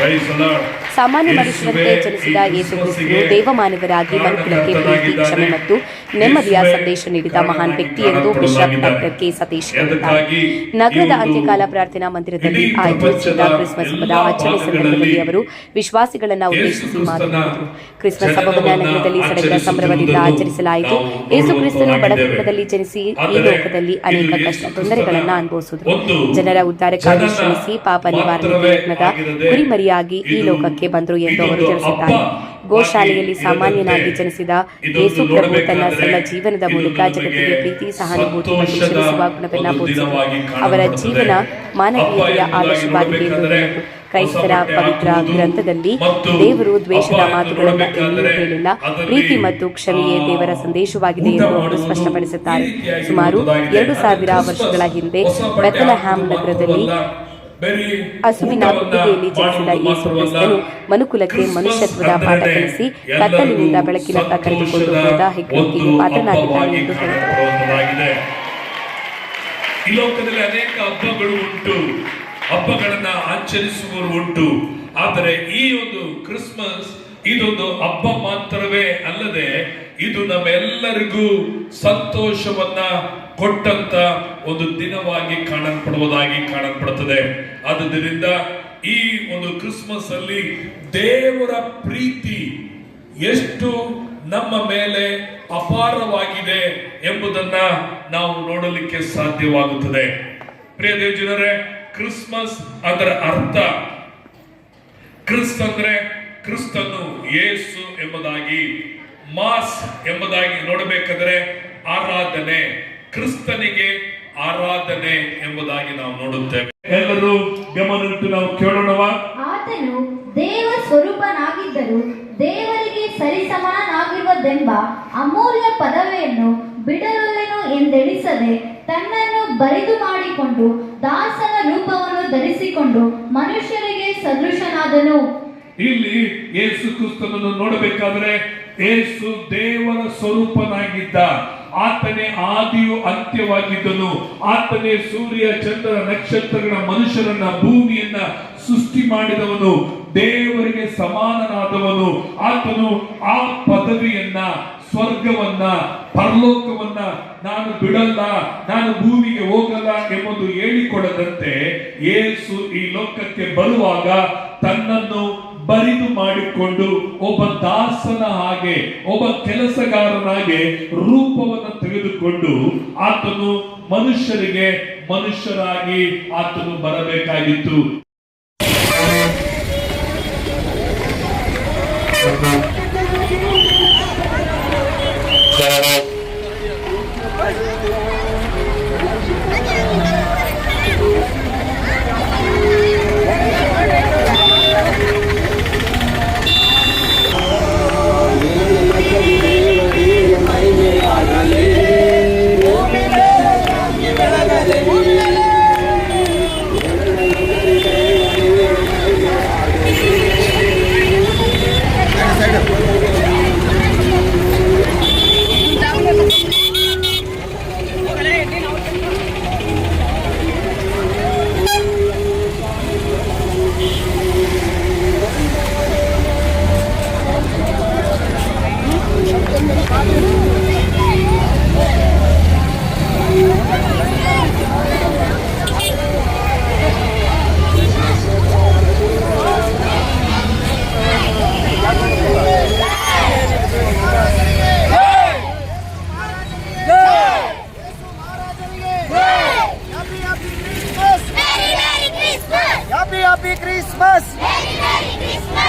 É Praise the Lord. ಸಾಮಾನ್ಯ ಮನುಷ್ಯರಂತೆ ಜನಿಸಿದ ಯೇಸು ಕ್ರಿಸ್ತನು ದೇವಮಾನವರಾಗಿ ಮನುಕುಲಕ್ಕೆ ಪ್ರೀತಿ ಕ್ಷಮೆ ಮತ್ತು ನೆಮ್ಮದಿಯ ಸಂದೇಶ ನೀಡಿದ ಮಹಾನ್ ವ್ಯಕ್ತಿ ಎಂದು ಬಿಷಪ್ ಡಾಕ್ಟರ್ ಕೆ. ಸತೀಶ್ ಹೇಳಿದ್ದಾರೆ. ನಗರದ ಅಂತ್ಯಕಾಲ ಪ್ರಾರ್ಥನಾ ಮಂದಿರದಲ್ಲಿ ಆಯೋಜಿಸಿದ ಕ್ರಿಸ್ಮಸ್ ಹಬ್ಬದ ಆಚರಣೆ ಸಂದರ್ಭದಲ್ಲಿ ಅವರು ವಿಶ್ವಾಸಿಗಳನ್ನ ಉದ್ದೇಶಿಸಿ ಮಾತನಾಡಿದರು. ಕ್ರಿಸ್ಮಸ್ ಹಬ್ಬವನ್ನ ನಗರದಲ್ಲಿ ಸಡಗರ ಸಂಭ್ರಮದಿಂದ ಆಚರಿಸಲಾಯಿತು. ಯೇಸು ಕ್ರಿಸ್ತನು ಬಡಕುಟದಲ್ಲಿ ಜನಿಸಿ ಈ ಲೋಕದಲ್ಲಿ ಅನೇಕ ಕಷ್ಟ ತೊಂದರೆಗಳನ್ನು ಅನುಭವಿಸಿದರು. ಜನರ ಉದ್ಧಾರಕ್ಕಾಗಿ ಶ್ರಮಿಸಿ ಪಾಪ ನಿವಾರಣೆ ಪ್ರಯತ್ನದ ಕುರಿಮರಿಯಾಗಿ ಈ ಲೋಕಕ್ಕೆ ಬಂದರು ಎಂದು ಅವರು ತಿಳಿಸಿದ್ದಾರೆ. ಗೋಶಾಲೆಯಲ್ಲಿ ಸಾಮಾನ್ಯನಾಗಿ ಜನಿಸಿದ ಯೇಸು ಪ್ರಭು ತನ್ನ ಸಣ್ಣ ಜೀವನದ ಮೂಲಕ ಜಗತ್ತಿಗೆ ಪ್ರೀತಿ ಸಹಾನುಭೂತಿ ಮತ್ತು ಶ್ರಮಿಸುವ ಗುಣವನ್ನ ಬೋಧಿಸಿದರು ಅವರ ಜೀವನ ಮಾನವೀಯತೆಯ ಆದರ್ಶವಾಗಿದೆ ಎಂದು ಹೇಳಿದರು ಕ್ರೈಸ್ತರ ಪವಿತ್ರ ಗ್ರಂಥದಲ್ಲಿ ದೇವರು ದ್ವೇಷದ ಮಾತುಗಳನ್ನು ಎಲ್ಲಿಯೂ ಹೇಳಿಲ್ಲ. ಪ್ರೀತಿ ಮತ್ತು ಕ್ಷಮೆಯೇ ದೇವರ ಸಂದೇಶವಾಗಿದೆ ಎಂದು ಅವರು ಸ್ಪಷ್ಟಪಡಿಸುತ್ತಾರೆ. ಸುಮಾರು ಎರಡು ಸಾವಿರ ವರ್ಷಗಳ ಹಿಂದೆ ಬೆತ್ತಲಹ್ಯಾಮ್ ನಗರದಲ್ಲಿ ಹಸುವಿನ ಕುತ್ತಿಗೆಯಲ್ಲಿ ಜನಿಸಿದ ಮನುಕುಲಕ್ಕೆ ಮನುಷ್ಯತ್ವದ ಪಾಠ ಕಲಿಸಿ ಕತ್ತಲಿನಿಂದ ಬೆಳಕಿನತ್ತ ಕರೆದುಕೊಂಡು ಹೋದ ಹೆಗ್ಗಳಿಕೆಗೆ ಪಾತ್ರನಾಗಿದ್ದಾನೆ ಎಂದು ಹೇಳಿದರು ಈ ಲೋಕದಲ್ಲಿ ಅನೇಕ ಹಬ್ಬಗಳು ಉಂಟು. ಹಬ್ಬಗಳನ್ನ ಆಚರಿಸುವವರು ಉಂಟು. ಆದರೆ ಈ ಒಂದು ಕ್ರಿಸ್ಮಸ್ ಇದೊಂದು ಹಬ್ಬ ಮಾತ್ರವೇ ಅಲ್ಲದೆ ಇದು ನಮ್ಮೆಲ್ಲರಿಗೂ ಸಂತೋಷವನ್ನ ಕೊಟ್ಟಂತ ಒಂದು ದಿನವಾಗಿ ಕಾಣಲ್ಪಡುವುದಾಗಿ ಕಾಣಲ್ಪಡುತ್ತದೆ. ಆದ್ದರಿಂದ ಈ ಒಂದು ಕ್ರಿಸ್ಮಸ್ ಅಲ್ಲಿ ದೇವರ ಪ್ರೀತಿ ಎಷ್ಟು ನಮ್ಮ ಮೇಲೆ ಅಪಾರವಾಗಿದೆ ಎಂಬುದನ್ನ ನಾವು ನೋಡಲಿಕ್ಕೆ ಸಾಧ್ಯವಾಗುತ್ತದೆ. ಪ್ರಿಯ ದೇವಜನರೇ, ಕ್ರಿಸ್ಮಸ್ ಅದರ ಅರ್ಥ. ಕ್ರಿಸ್ತ ಅಂದ್ರೆ ಕ್ರಿಸ್ತನು ಯೇಸು ಎಂಬುದಾಗಿ ಮಾಸ್ ಎಂಬುದಾಗಿ ನೋಡಬೇಕಾದ್ರೆ ಆರಾಧನೆ ಕ್ರಿಸ್ತನಿಗೆ ಆರಾಧನೆ ಎಂಬುದಾಗಿ ನಾವು ನೋಡುತ್ತೇವೆ. ಎಲ್ಲರೂ ಗಮನಿಟ್ಟು ನಾವು ಕೇಳೋಣವಾ? ಆತನು ದೇವ ಸ್ವರೂಪನಾಗಿದ್ದರೂ ದೇವರಿಗೆ ಸರಿಸಮಾನಾಗಿರುವುದೆಂಬ ಅಮೂಲ್ಯ ಪದವಿಯನ್ನು ಬಿಡಲೊಲ್ಲೆನು ಎಂದೆಣಿಸದೆ ತನ್ನನ್ನು ಬರಿದು ಮಾಡಿಕೊಂಡು ದಾಸನ ರೂಪವನ್ನು ಧರಿಸಿಕೊಂಡು ಮನುಷ್ಯರಿಗೆ ಸದೃಶನಾದನು. ಇಲ್ಲಿ ಯೇಸು ಕ್ರಿಸ್ತನನ್ನು ನೋಡಬೇಕಾದ್ರೆ ಯೇಸು ದೇವರ ಸ್ವರೂಪನಾಗಿದ್ದ ಆತನೇ ಆದಿಯು ಅಂತ್ಯವಾಗಿದ್ದನು. ಆತನೇ ಸೂರ್ಯ, ಚಂದ್ರ, ನಕ್ಷತ್ರಗಳ ಮನುಷ್ಯರನ್ನ, ಭೂಮಿಯನ್ನ ಸೃಷ್ಟಿ ಮಾಡಿದವನು. ದೇವರಿಗೆ ಸಮಾನನಾದವನು. ಆತನು ಆ ಪದವಿಯನ್ನ, ಸ್ವರ್ಗವನ್ನ, ಪರಲೋಕವನ್ನ ನಾನು ಬಿಡಲ್ಲ, ನಾನು ಭೂಮಿಗೆ ಹೋಗಲ್ಲ ಎಂಬುದು ಹೇಳಿಕೊಡದಂತೆ ಏಸು ಈ ಲೋಕಕ್ಕೆ ಬರುವಾಗ ತನ್ನನ್ನು ಬರಿದು ಮಾಡಿಕೊಂಡು ಒಬ್ಬ ದಾಸನ ಹಾಗೆ ಒಬ್ಬ ಕೆಲಸಗಾರನಾಗೆ ರೂಪವನ್ನು ತೆಗೆದುಕೊಂಡು ಆತನು ಮನುಷ್ಯರಿಗೆ ಮನುಷ್ಯರಾಗಿ ಆತನು ಬರಬೇಕಾಗಿತ್ತು. Christmas! Merry, Merry Christmas!